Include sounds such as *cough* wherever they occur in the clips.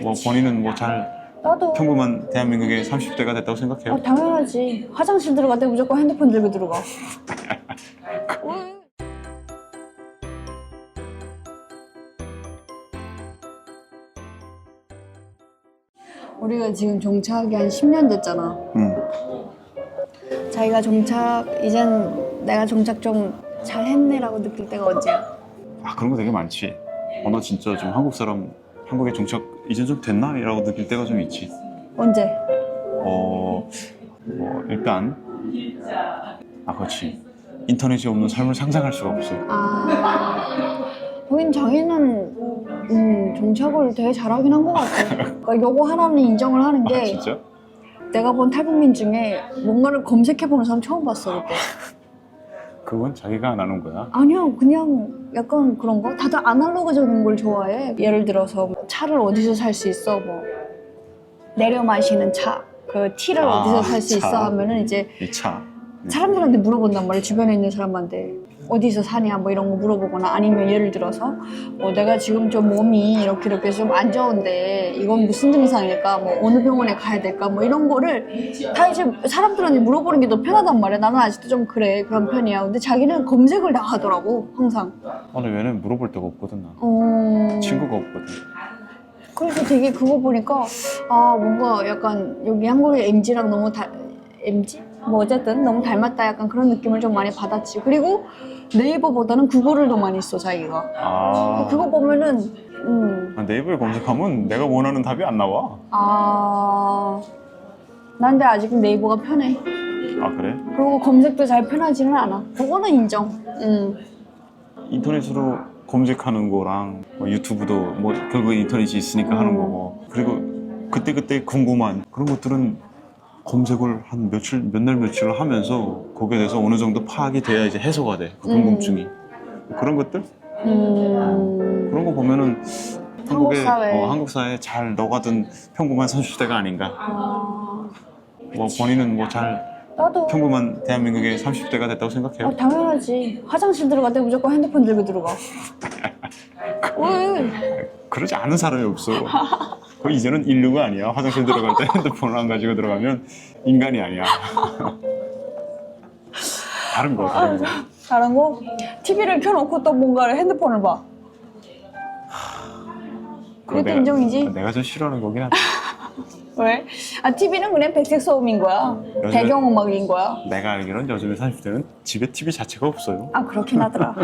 뭐 본인은 뭐 잘 나도 평범한 대한민국의 30대가 됐다고 생각해요? 어, 당연하지. 화장실 들어갈 때 무조건 핸드폰 들고 들어가. *laughs* 우리가 지금 종착이 한 10년 됐잖아. 응. 자기가 종착, 이젠 내가 종착 좀 잘했네라고 느낄 때가 언제야? 아 그런 거 되게 많지. 어, 나 진짜 좀 한국 사람, 한국에 정착 이제 좀 됐나? 이라고 느낄 때가 좀 있지. 언제? 어, 뭐 일단 아 그렇지. 인터넷이 없는 삶을 상상할 수가 없어. 아, 보긴 자기는 음, 종착을 되게 잘하긴 한 것 같아. *laughs* 그러니까 요거 하나는 인정을 하는 게아 진짜? 내가 본 탈북민 중에 뭔가를 검색해보는 사람 처음 봤어 그때. 그건 자기가 안 하는 거야. 아니야 그냥 약간 그런 거? 다들 아날로그적인 걸 좋아해. 예를 들어서 뭐 차를 어디서 살 수 있어 뭐 내려 마시는 차. 그 티를 아, 어디서 살 수 차. 있어 하면은 이제 이 차. 사람들한테 물어본단 말이야 주변에 있는 사람한테 어디서 사냐 뭐 이런 거 물어보거나 아니면 예를 들어서 뭐 내가 지금 좀 몸이 이렇게 이렇게 좀 안 좋은데 이건 무슨 증상일까? 뭐 어느 병원에 가야 될까? 뭐 이런 거를 다 이제 사람들한테 물어보는 게 더 편하단 말이야. 나는 아직도 좀 그래. 그런 편이야. 근데 자기는 검색을 다 하더라고 항상. 아니 왜냐면 물어볼 데가 없거든 나. 어... 친구가 없거든. 그래서 되게 그거 보니까 아 뭔가 약간 여기 한국의 MG랑 너무 다 MG? 뭐 어쨌든 너무 닮았다. 약간 그런 느낌을 좀 많이 받았지. 그리고 네이버보다는 구글을 더 많이 써 자기가 아. 그거 보면은 음, 아, 네이버에 검색하면 내가 원하는 답이 안 나와. 아... 난 근데 아직 네이버가 편해 아 그래? 그리고 검색도 잘 편하지는 않아 그거는 인정 음. 인터넷으로 검색하는 거랑 뭐 유튜브도 뭐 결국에 인터넷이 있으니까 하는 음. 거고 그리고 그때 그때 궁금한 그런 것들은 검색을 한 며칠 몇 날 며칠을 하면서 거기에 대해서 어느 정도 파악이 돼야 이제 해소가 돼그 음. 궁금증이 그런 것들 음... 그런 거 보면은 한국의 사회. 어, 한국 사회에 잘 녹아든 평범한 30대가 아닌가 아... 뭐 본인은 뭐 잘 나도 평범한 대한민국의 30대가 됐다고 생각해요? 어, 당연하지. 화장실 들어갈 때 무조건 핸드폰 들고 들어가. *laughs* 왜? 그러지 않은 사람이 없어. *laughs* 그 이제는 인류가 아니야. 화장실 들어갈 때 *laughs* 핸드폰을 안 가지고 들어가면 인간이 아니야. *laughs* 다른 거, 다른 거. 다른 거? TV를 켜놓고 또 뭔가를 핸드폰을 봐. 그것도 인정이지. 내가 좀 싫어하는 거긴 한데. 왜? 아, TV는 그냥 백색 소음인 거야. 요즘에- 배경음악인 거야. 내가 알기로는 요즘에 30대는 집에 TV 자체가 없어요. 아, 그렇긴 하더라.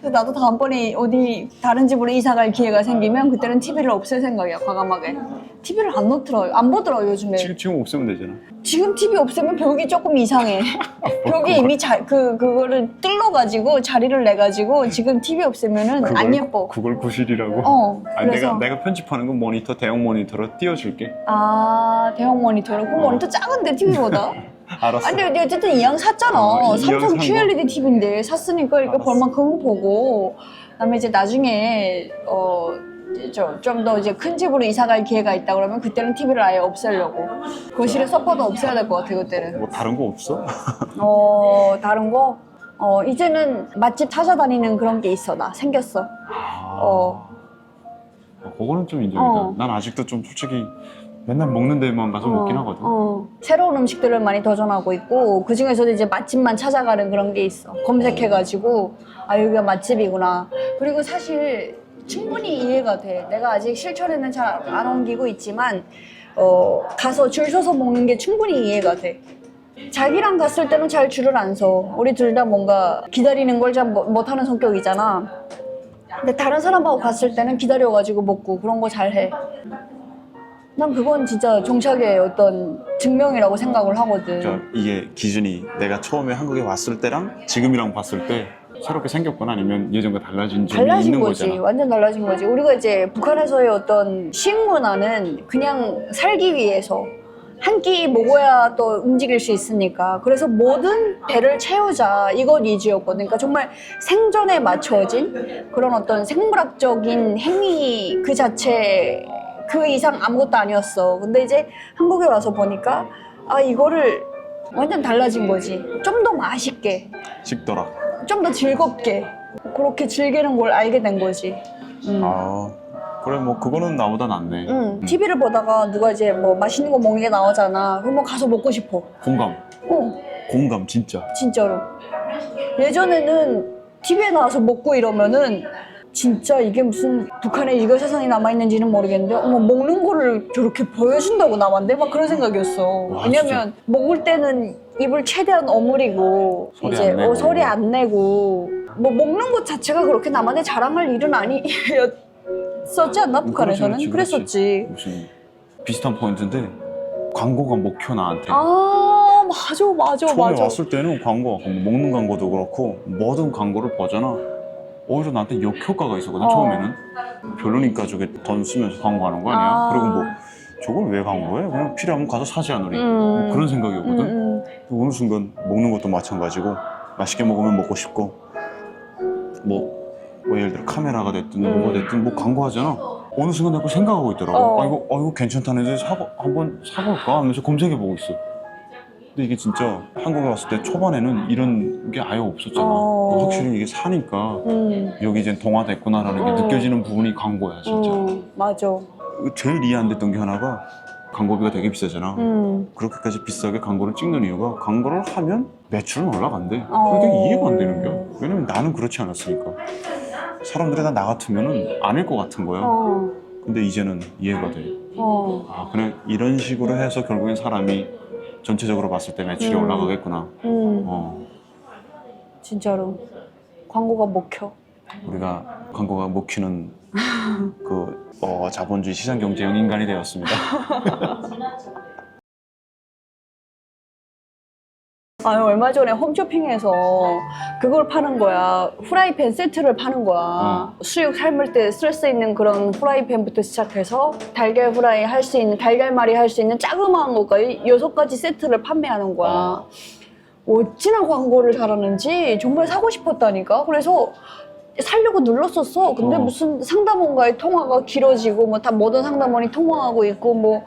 그래서 나도 다음번에 어디 다른 집으로 이사 갈 기회가 생기면 그때는 TV를 없앨 생각이야, 과감하게. TV를 안 놓더라고요. 안 보더라고요, 요즘에. 지금, 지금 없으면 되잖아. 지금 TV 없으면 벽이 조금 이상해. *laughs* 벽이 이미 자, 그, 그거를 뚫러 가지고 자리를 내 가지고 지금 TV 없으면은 안 예뻐. 그걸 구실이라고? 어, 아니, 그래서. 내가, 내가 편집하는 건 모니터, 대형 모니터로 띄워줄게. 아, 대형 모니터로. 그 어. 모니터 작은데 TV보다. *laughs* 알았어. 아니, 근데 어쨌든 이왕 샀잖아. 어, 이왕 삼성 산 QLED TV인데 샀으니까 알았어. 볼만큼은 보고. 그다음에 이제 나중에 어. 좀 더 이제 큰 집으로 이사 갈 기회가 있다 그러면 그때는 TV를 아예 없애려고 거실에 소파도 없애야 될 것 같아 그때는 뭐 다른 거 없어? *laughs* 어 다른 거? 어 이제는 맛집 찾아다니는 그런 게 있어 나 생겼어 아, 어. 어, 그거는 좀 인정이다. 어. 난 아직도 좀 솔직히 맨날 먹는 데만 가서 먹긴 하거든. 어. 새로운 음식들을 많이 도전하고 있고 그 중에서도 이제 맛집만 찾아가는 그런 게 있어 검색해가지고 아 여기가 맛집이구나 그리고 사실 충분히 이해가 돼 내가 아직 실천에는 잘 안 옮기고 있지만 어 가서 줄 서서 먹는 게 충분히 이해가 돼 자기랑 갔을 때는 잘 줄을 안 서. 우리 둘 다 뭔가 기다리는 걸 잘 못하는 성격이잖아. 근데 다른 사람하고 갔을 때는 기다려가지고 먹고 그런 거 잘해. 난 그건 진짜 종착의 어떤 증명이라고 생각을 하거든. 그러니까 이게 기준이 내가 처음에 한국에 왔을 때랑 지금이랑 봤을 때 새롭게 생겼거나 아니면 예전과 달라진 점이 달라진 있는 거지. 거잖아. 완전 달라진 거지. 우리가 이제 북한에서의 어떤 식문화는 그냥 살기 위해서 한 끼 먹어야 또 움직일 수 있으니까. 그래서 모든 배를 채우자. 이건 이지였거든. 그러니까 정말 생존에 맞춰진 그런 어떤 생물학적인 행위 그 자체 그 이상 아무것도 아니었어. 근데 이제 한국에 와서 보니까 아, 이거를 완전 달라진 거지. 좀 더 맛있게. 식더라. 좀 더 즐겁게 그렇게 즐기는 걸 알게 된 거지. 음. 아 그래 뭐 그거는 나보다 낫네. 응. TV를 보다가 누가 이제 뭐 맛있는 거 먹는 게 나오잖아. 그러면 가서 먹고 싶어. 공감, 어, 공감 진짜. 진짜로. 예전에는 TV에 나와서 먹고 이러면은 진짜 이게 무슨 북한에 이거 세상에 남아있는지는 모르겠는데 어머 먹는 거를 저렇게 보여준다고 남한테 막 그런 생각이었어. 와, 왜냐면 먹을 때는 입을 최대한 오므리고 소리 이제 안 내고. 어, 소리 안 내고 뭐 먹는 것 자체가 그렇게 남한테 자랑할 일은 아니었 었지 않나 북한에서는 그렇지, 그렇지. 그랬었지. 무슨 비슷한 포인트인데 광고가 목표 나한테. 아 맞아 맞아 처음에 맞아. 왔을 때는 광고, 뭐 먹는 광고도 그렇고 모든 광고를 보잖아. 오히려 나한테 역효과가 있었거든 어. 처음에는. 별로니까 저게 돈 쓰면서 광고하는 거 아니야? 아. 그리고 뭐 저걸 왜 광고해? 그냥 필요하면 가서 사지 않으리. 음. 뭐 그런 생각이었거든. 음, 음. 어느 순간 먹는 것도 마찬가지고 맛있게 먹으면 먹고 싶고 뭐, 뭐 예를 들어 카메라가 됐든 음. 뭐가 됐든 뭐 광고하잖아 어느 순간 내가 생각하고 있더라고 어. 아 이거 아 이거 괜찮다는데 사고 한번 사볼까 하면서 검색해 보고 있어 근데 이게 진짜 한국에 왔을 때 초반에는 이런 게 아예 없었잖아 어. 확실히 이게 사니까 음. 여기 이제 동화됐구나라는 게 어. 느껴지는 부분이 광고야 진짜 어, 맞아. 제일 이해 안 됐던 게 하나가 광고비가 되게 비싸잖아 음. 그렇게까지 비싸게 광고를 찍는 이유가 광고를 하면 매출은 올라간대. 어. 그게 이해가 안 되는 거야. 왜냐면 나는 그렇지 않았으니까. 사람들이 다 나 같으면은 아닐 것 같은 거야. 어. 근데 이제는 이해가 돼. 어. 아, 그냥 이런 식으로 해서 결국엔 사람이 전체적으로 봤을 때 매출이 음. 올라가겠구나. 음. 어, 진짜로. 광고가 먹혀. 우리가 광고가 먹히는 *laughs* 그 어, 자본주의 시장 경제형 인간이 되었습니다. *laughs* *laughs* 아 얼마 전에 홈쇼핑에서 그걸 파는 거야. 후라이팬 세트를 파는 거야. 수육 삶을 때 쓸 수 있는 그런 후라이팬부터 시작해서 달걀 후라이 할 수 있는 달걀말이 할 수 있는 자그마한 것까지 여섯 가지 세트를 판매하는 거야. 어찌나 광고를 잘하는지 정말 사고 싶었다니까. 그래서 살려고 눌렀었어. 근데 어. 무슨 상담원과의 통화가 길어지고 뭐 다 모든 상담원이 통화하고 있고 뭐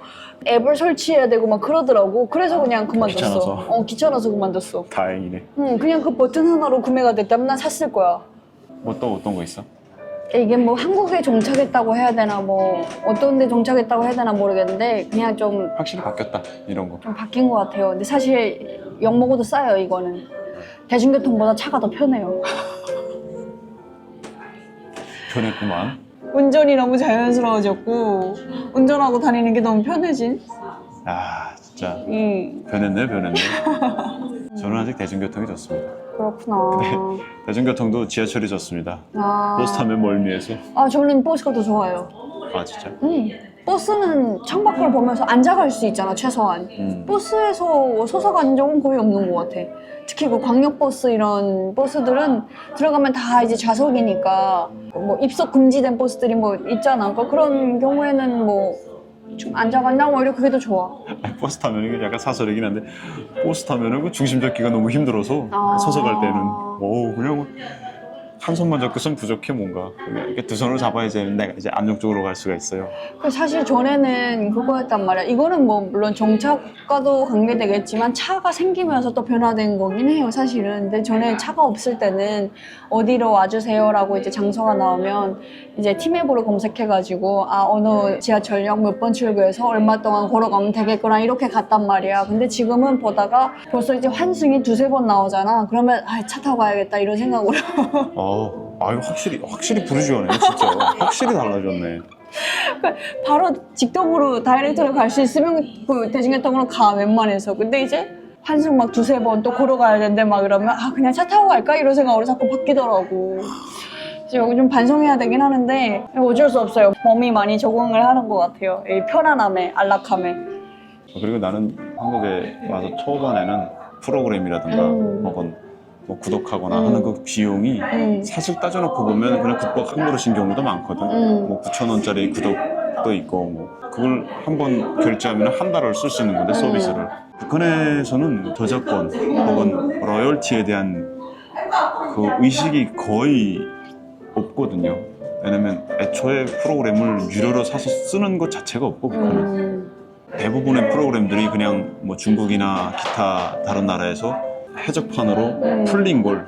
앱을 설치해야 되고 막 그러더라고. 그래서 그냥 그만뒀어. 귀찮아서. 어 귀찮아서 그만뒀어. 다행이네. 응 그냥 그 버튼 하나로 구매가 됐다면 난 샀을 거야. 뭐또 어떤 거 있어? 이게 뭐 한국에 정착했다고 해야 되나 뭐 어떤 데 정착했다고 해야 되나 모르겠는데 그냥 좀 확실히 바뀌었다. 이런 거. 좀 바뀐 것 같아요. 근데 사실 욕 먹어도 싸요 이거는. 대중교통보다 차가 더 편해요. 변했구만. 운전이 너무 자연스러워졌고 운전하고 다니는 게 너무 편해진. 아, 진짜. 음 변했네, 변했네. 저는 아직 대중교통이 좋습니다. 그렇구나. *laughs* 대중교통도 지하철이 좋습니다. 아, 버스 타면 멀미해서. 아 저는 버스가 더 좋아요. 아, 진짜? 음 버스는 창밖을 보면서 앉아갈 수 있잖아 최소한. 음. 버스에서 서서 간 적은 거의 없는 것 같아. 특히 그 광역버스 이런 버스들은 들어가면 다 이제 좌석이니까 뭐 입석 금지된 버스들이 뭐 있잖아. 그러니까 그런 경우에는 뭐 좀 앉아간다고 오히려 그게 더 좋아. 아니, 버스 타면 이게 약간 사설이긴 한데 버스 타면은 그 중심 잡기가 너무 힘들어서 아. 서서 갈 때는 오 그냥 뭐 한 손만 잡고 있으면 부족해 뭔가 이렇게 두 손을 잡아야지 내가 이제 안정적으로 갈 수가 있어요. 그 사실 전에는 그거였단 말이야. 이거는 뭐 물론 정착과도 관계되겠지만 차가 생기면서 또 변화된 거긴 해요, 사실은. 근데 전에 차가 없을 때는 어디로 와주세요라고 이제 장소가 나오면 이제 팀앱으로 검색해가지고 아 어느 지하철역 몇 번 출구에서 얼마 동안 걸어가면 되겠구나 이렇게 갔단 말이야. 근데 지금은 보다가 벌써 이제 환승이 두세 번 나오잖아. 그러면 아, 차 타고 가야겠다 이런 생각으로. 어, 아 이거 확실히 확실히 부르주어네 진짜. 확실히 달라졌네. 바로 직접으로 다이렉트로 갈 수 있으면 그 대중교통으로 가 웬만해서. 근데 이제 환승 막 두세 번 또 걸어 가야 되는데 막 이러면 아 그냥 차 타고 갈까? 이런 생각으로 자꾸 바뀌더라고. 그래서 여기 좀 반성해야 되긴 하는데 어쩔 수 없어요. 몸이 많이 적응을 하는 것 같아요. 이 편안함에 안락함에. 그리고 나는 한국에 와서 초반에는 프로그램이라든가 음. 혹은 뭐 구독하거나 음. 하는 그 비용이 음. 사실 따져놓고 보면 그냥 국밥 한 그릇인 경우도 많거든. 음. 뭐 9천 원짜리 구독도 있고 뭐 그걸 한 번 결제하면 한 달을 쓸 수 있는 건데 음. 서비스를. 북한에서는 저작권 혹은 로열티에 대한 그 의식이 거의 없거든요. 왜냐면 애초에 프로그램을 유료로 사서 쓰는 것 자체가 없고 북한은. 음. 대부분의 프로그램들이 그냥 뭐 중국이나 기타 다른 나라에서 해적판으로 음. 풀린 걸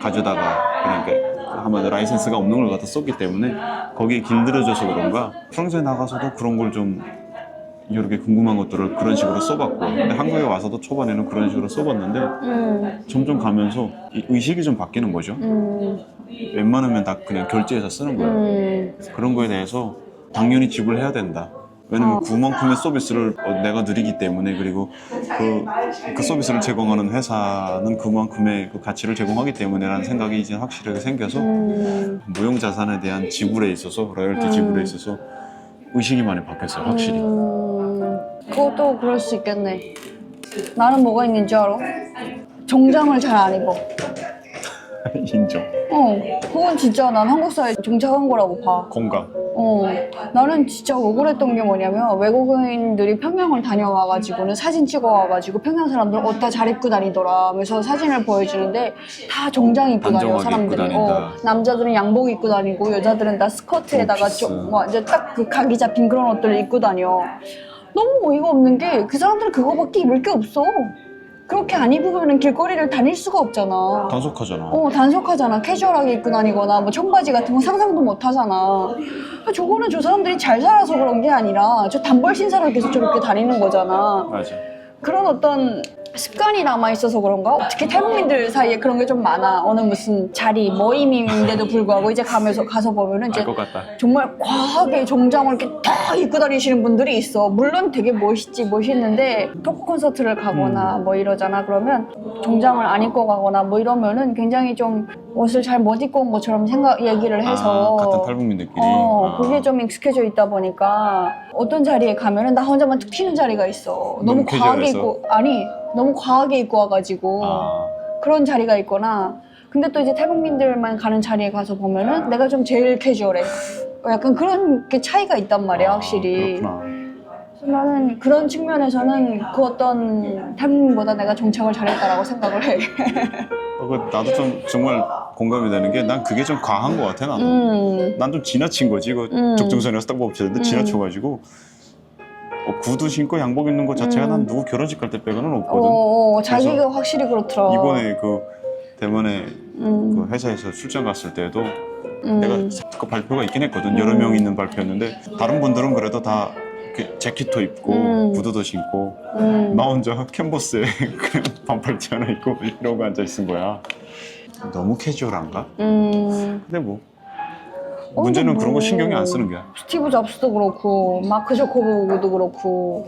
가져다가 그냥 이렇게 아마 라이센스가 없는 걸 갖다 썼기 때문에 거기에 길들여져서 그런가 프랑스에 나가서도 그런 걸좀개 궁금한 것들을 그런 식으로 써봤고 근데 한국에 와서도 초반에는 그런 식으로 써봤는데 음, 점점 가면서 이 의식이 좀 바뀌는 거죠. 음, 웬만하면 다 그냥 결제해서 쓰는 거예요. 음, 그런 거에 대해서 당연히 지불해야 된다. 왜냐면 어. 그만큼의 서비스를 어, 내가 드리기 때문에 그리고 그, 그 서비스를 제공하는 회사는 그만큼의 그 가치를 제공하기 때문에라는 생각이 이제 확실하게 생겨서 음. 무형 자산에 대한 지불에 있어서 로열티 음. 지불에 있어서 의식이 많이 바뀌었어요. 확실히. 음, 그것도 그럴 수 있겠네. 나는 뭐가 있는 줄 알아? 정장을 잘 안 입어. *laughs* 인정. 어, 그건 진짜 난 한국 사회에 정착한 거라고 봐. 공감. 어, 나는 진짜 억울했던 게 뭐냐면 외국인들이 평양을 다녀와가지고는 사진 찍어와가지고 평양 사람들 옷다잘 입고 다니더라 하면서 사진을 보여주는데 다 정장 입고 다녀 단정하게 사람들이. 입고 다닌다. 어, 남자들은 양복 입고 다니고 여자들은 다 스커트에다가 원피스. 좀 뭐, 이제 딱 그 각이 잡힌 그런 옷들을 입고 다녀. 너무 어이가 없는 게 그 사람들은 그거밖에 입을 게 없어. 그렇게 안 입으면 길거리를 다닐 수가 없잖아. 단속하잖아. 어, 단속하잖아. 캐주얼하게 입고 다니거나, 뭐, 청바지 같은 거 상상도 못 하잖아. 저거는 저 사람들이 잘 살아서 그런 게 아니라, 저 단벌 신사를 계속 저렇게 다니는 거잖아. 맞아. 그런 어떤 습관이 남아있어서 그런가? 특히 탈북민들 사이에 그런 게 좀 많아. 어느 무슨 자리, 모임인데도 불구하고 이제 가면서, 가서 보면은 이제 알것 같다. 정말 과하게 정장을 이렇게 딱 입고 다니시는 분들이 있어. 물론 되게 멋있지, 멋있는데 토크 콘서트를 가거나 뭐 이러잖아. 그러면 정장을 안 입고 가거나 뭐 이러면은 굉장히 좀 옷을 잘 못 입고 온 것처럼 생각, 얘기를 해서. 아, 같은 탈북민들끼리. 어, 아. 그게 좀 익숙해져 있다 보니까 어떤 자리에 가면은 나 혼자만 툭 튀는 자리가 있어. 너무, 너무 과하게 캐주얼해서? 입고, 아니, 너무 과하게 입고 와가지고. 아. 그런 자리가 있거나 근데 또 이제 탈북민들만 가는 자리에 가서 보면은 내가 좀 제일 캐주얼해 어, 약간 그런 게 차이가 있단 말이야 아, 확실히 그렇구나. 나는 그런 측면에서는 그 어떤 탈북민보다 내가 정착을 잘했다라고 생각을 해 *laughs* 어, 그 나도 좀 정말 공감이 되는 게 난 그게 좀 과한 것 같아 나도. 음, 난 좀 지나친 거지. 이거 음. 적정선에서 딱 멈췄는데 음. 지나쳐가지고 어, 구두 신고 양복 입는 것 자체가 음. 난 누구 결혼식 갈 때 빼고는 어, 없거든. 어, 자기가 확실히 그렇더라 이번에 그 대만에 음, 그 회사에서 출장 갔을 때도 음, 내가 그 발표가 있긴 했거든. 여러 음. 명 있는 발표였는데 다른 분들은 그래도 다 이렇게 재킷도 입고 음. 구두도 신고 음. 나 혼자 *laughs* 캔버스에 *laughs* 그냥 반팔티 하나 입고 이러고 앉아 있은 거야. 너무 캐주얼한가? 음. 근데 뭐 어, 문제는 근데 그런 거 뭐. 신경이 안 쓰는 거야. 스티브 잡스도 그렇고 마크 저커버그도 그렇고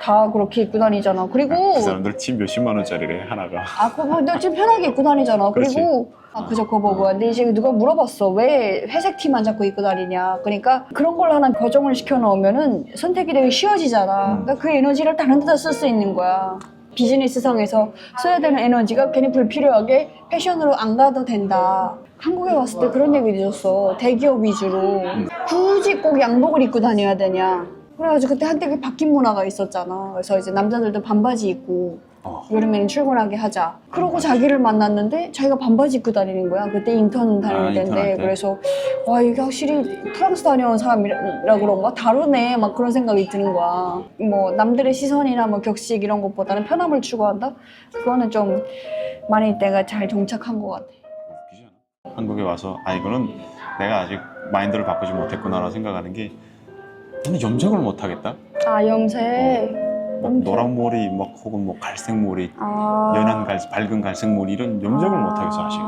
다 그렇게 입고 다니잖아 그리고 그 사람들 집 몇십만 원짜리래 하나가. 아, 그거 너 지금 편하게 입고 다니잖아. 그렇지. 그리고 아, 그저 그거 보고한데 이제 누가 물어봤어. 왜 회색 티만 자꾸 입고 다니냐. 그러니까 그런 걸 하나 고정을 시켜 놓으면은 선택이 되게 쉬워지잖아. 음. 그러니까 그 에너지를 다른 데다 쓸 수 있는 거야. 비즈니스상에서 써야 되는 에너지가 괜히 불필요하게 패션으로 안 가도 된다. 한국에 왔을 때 그런 얘기 들었어. 대기업 위주로. 굳이 꼭 양복을 입고 다녀야 되냐. 그래가지고 그때 한때 그 바뀐 문화가 있었잖아. 그래서 이제 남자들도 반바지 입고 어. 여름에는 출근하게 하자. 그러고 자기를 만났는데 자기가 반바지 입고 다니는 거야. 그때 인턴 다닐 아, 인턴 할 때인데 때? 그래서 와 이게 확실히 프랑스 다녀온 사람이라 그런가 다르네 막 그런 생각이 드는 거야. 뭐 남들의 시선이나 뭐 격식 이런 것보다는 편함을 추구한다. 그거는 좀 많이 내가 잘 정착한 것 같아. 웃기지 않아? 한국에 와서 아 이거는 내가 아직 마인드를 바꾸지 못했구나라고 생각하는 게 나는 염색을 못 하겠다. 아 염색. 막 노란 머리, 막 혹은 뭐 갈색 머리, 아. 연한 갈, 밝은 갈색 머리 이런 염색을 못하겠어 아직.